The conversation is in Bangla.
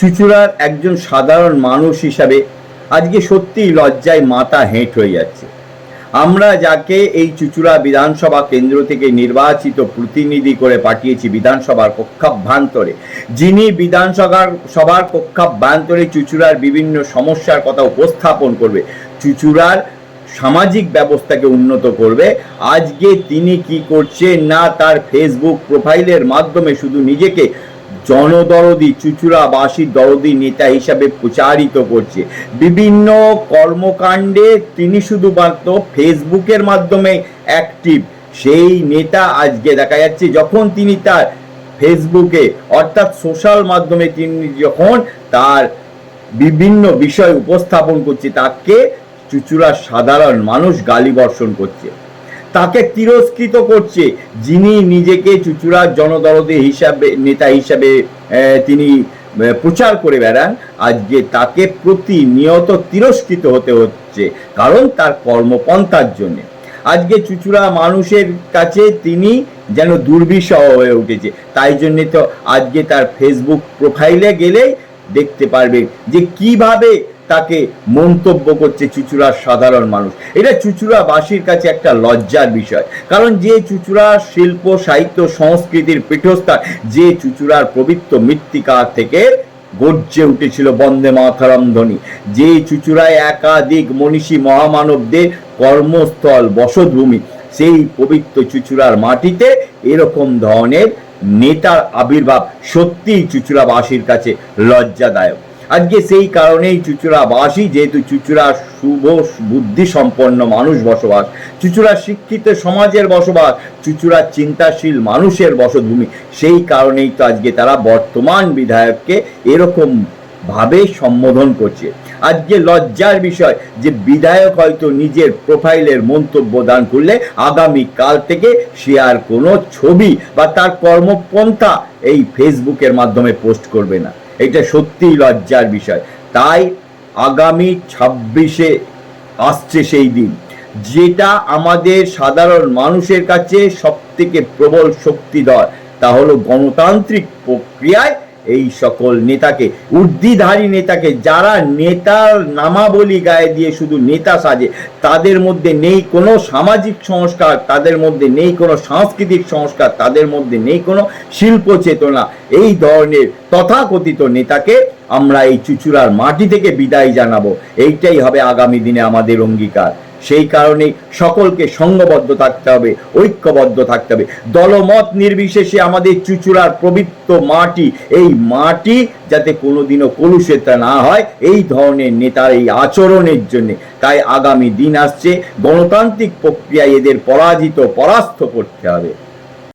চুচুড়ার একজন সাধারণ মানুষ হিসাবে আজকে সত্যিই লজ্জায় মাথা হেঁট হয়ে যাচ্ছে। আমরা যাকে এই চুচুড়া বিধানসভা কেন্দ্র থেকে নির্বাচিত প্রতিনিধি করে পাঠিয়েছি বিধানসভার কক্ষাভ্যন্তরে, যিনি বিধানসভার, সভার কক্ষাভ্যন্তরে চুচুড়ার বিভিন্ন সমস্যার কথা উপস্থাপন করবে। চুচুড়ার সামাজিক ব্যবস্থাকে উন্নত করবে। আজকে তিনি কি করছেন না তার ফেসবুক প্রোফাইলের মাধ্যমে শুধু নিজেকে জনদরদি, চুচুড়াবাসী, দরদি নেতা হিসাবে প্রচারিত করছে। বিভিন্ন কর্মকাণ্ডে তিনি শুধুমাত্র ফেসবুকের মাধ্যমে অ্যাক্টিভ সেই নেতা আজকে দেখা যাচ্ছে যখন তিনি তার ফেসবুকে অর্থাৎ সোশ্যাল মাধ্যমে তিনি যখন তার বিভিন্ন বিষয় উপস্থাপন করছে, তাকে চুচুড়ার সাধারণ মানুষ গালি বর্ষণ করছে। তাকে তিরস্কৃত করছে যিনি নিজেকে চুচুড়ার জনদরদে হিসাবে, নেতা হিসাবে তিনি প্রচার করে বেড়ান। আজকে তাকে প্রতিনিয়ত তিরস্কৃত হতে হচ্ছে কারণ তার কর্মপন্থার জন্যে। আজকে চুচুড়া মানুষের কাছে তিনি যেন দুর্বিষহ হয়ে উঠেছে। তাই জন্যে তো আজকে তার ফেসবুক প্রোফাইলে গেলেই দেখতে পারবে যে কীভাবে তাকে মন্তব্য করছে চুচুড়ার সাধারণ মানুষ। এটা চুচুড়াবাসীর কাছে একটা লজ্জার বিষয়। কারণ যে চুচুড়া শিল্প, সাহিত্য, সংস্কৃতির পীঠস্থান, যে চুচুড়ার পবিত্র মৃত্তিকা থেকে গর্জে উঠেছিল বন্দে মাতরম ধ্বনি। যে চুচুড়ায় একাধিক মনীষী মহামানবদের কর্মস্থল, বসতভূমি, সেই পবিত্র চুচুড়ার মাটিতে এরকম ধরনের নেতার আবির্ভাব সত্যিই চুচুড়াবাসীর কাছে লজ্জাদায়ক। আজকে সেই কারণেই চুচুড়াবাসী, যেহেতু চুচুড়া শুভ বুদ্ধি সম্পন্ন মানুষ বসবাস, চুচুড়া শিক্ষিত সমাজের বসবাস, চুচুড়া চিন্তাশীল মানুষের বসতভূমি, সেই কারণেই তো আজকে তারা বর্তমান বিধায়ককে এরকম ভাবে সম্বোধন করছে। আজকে লজ্জার বিষয় যে বিধায়ক হয়তো নিজের প্রোফাইলের মন্তব্য দান করলে আগামী কাল থেকে সে আর কোনো ছবি বা তার কর্মপন্থা এই ফেসবুকের মাধ্যমে পোস্ট করবে না। এটা সত্যিই লজ্জার বিষয়। তাই আগামী ছাব্বিশে আসছে সেই দিন, যেটা আমাদের সাধারণ মানুষের কাছে সব থেকে প্রবল শক্তিধর। তা হলো গণতান্ত্রিক প্রক্রিয়ায় এই সকল নেতাকে উর্দিধারী নেতাকে, যারা নেতার নামাবলী গায়ে দিয়ে শুধু নেতা সাজে, তাদের মধ্যে নেই কোনো সামাজিক সংস্কার, তাদের মধ্যে নেই কোনো সাংস্কৃতিক সংস্কার, তাদের মধ্যে নেই কোনো শিল্প চেতনা। এই ধরনের তথাকথিত নেতাকে আমরা এই চুচুড়ার মাটি থেকে বিদায় জানাব। এইটাই হবে আগামী দিনে আমাদের অঙ্গীকার। সেই কারণে সকলকে সঙ্গবদ্ধ থাকতে হবে, ঐক্যবদ্ধ থাকতে হবে। দলমত নির্বিশেষে আমাদের চুচুড়ার পবিত্র মাটি, এই মাটি যাতে কোনোদিনও কলুষিত না হয়, এই ধরনের নেতার এই আচরণের জন্য। তাই আগামী দিন আসছে, গণতান্ত্রিক প্রক্রিয়ায় এদের পরাজিত, পরাস্ত করতে হবে।